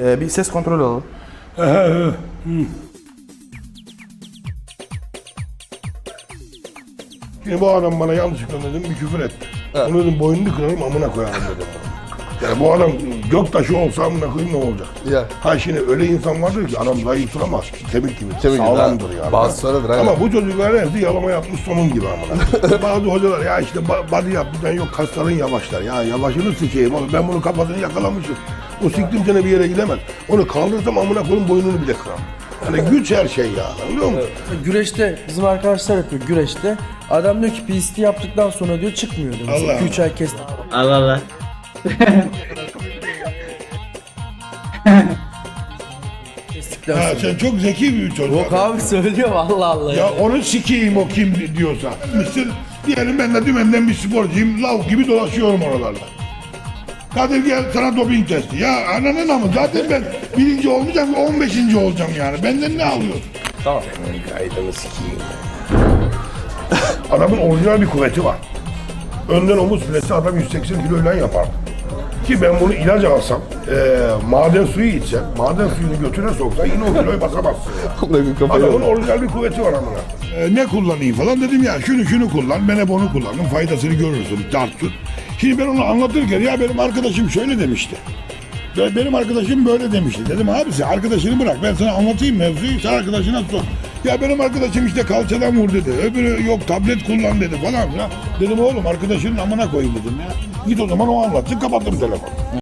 Ee, bir ses kontrolü alalım. Şimdi bu adam bana yanlışlıkla dedim bir küfür etti. Onu dedim boynunu kırarım amına koyarım dedim. Yani bu adam göktaşı olsa amına koyayım ne olacak? Ya. Ha şimdi öyle insan vardır ki adam zayıftır ama kemik gibi Kemik gibi, sağlamdır ha. yani. Aynen. Ama bu çocukların hepsi yalama yapmış sonun gibi amına. Bazı hocalar ya işte ba- body yap yok kasların yavaşlar. Ya yavaşını sıçayım oğlum ben bunun kafasını yakalamışım. O siktim sene bir yere gidemez. Onu kaldırsam amına koyayım boynunu bile kırar. Yani güç her şey ya. Anlıyor musun? Güreşte bizim arkadaşlar yapıyor güreşte. Adam diyor ki PST yaptıktan sonra diyor çıkmıyor diyor. Allah Mesela 2-3 ay kesti. Allah Allah. Kestikten Ha, sonra. sen çok zeki bir çocuk. Yok abi söylüyor Allah Allah ya. Ya onu sikeyim o kim diyorsa. Mısır diyelim ben de dümenden bir sporcuyum. Lav gibi dolaşıyorum oralarda. Kadir gel sana doping testi. Ya ananın ama zaten ben birinci olmayacağım 15. olacağım yani. Benden ne alıyorsun? Tamam. Kaydını sikeyim. Adamın orijinal bir kuvveti var. Önden omuz presi adam 180 kiloyla yapar. Ki ben bunu ilaç alsam, eee maden suyu içsem, maden suyunu götüne soksa yine o kiloyu basamazsın. Adamın orijinal bir kuvveti var amına. Ee, ne kullanayım falan dedim ya şunu şunu kullan ben hep onu kullandım faydasını görürsün tartın. Şimdi ben onu anlatırken ya benim arkadaşım şöyle demişti. Ve benim arkadaşım böyle demişti. Dedim abi sen arkadaşını bırak ben sana anlatayım mevzuyu sen arkadaşına sor. Ya benim arkadaşım işte kalçadan vur dedi. Öbürü yok tablet kullan dedi falan filan. Dedim oğlum arkadaşının amına koyayım dedim ya. Git o zaman o anlatsın kapattım telefonu.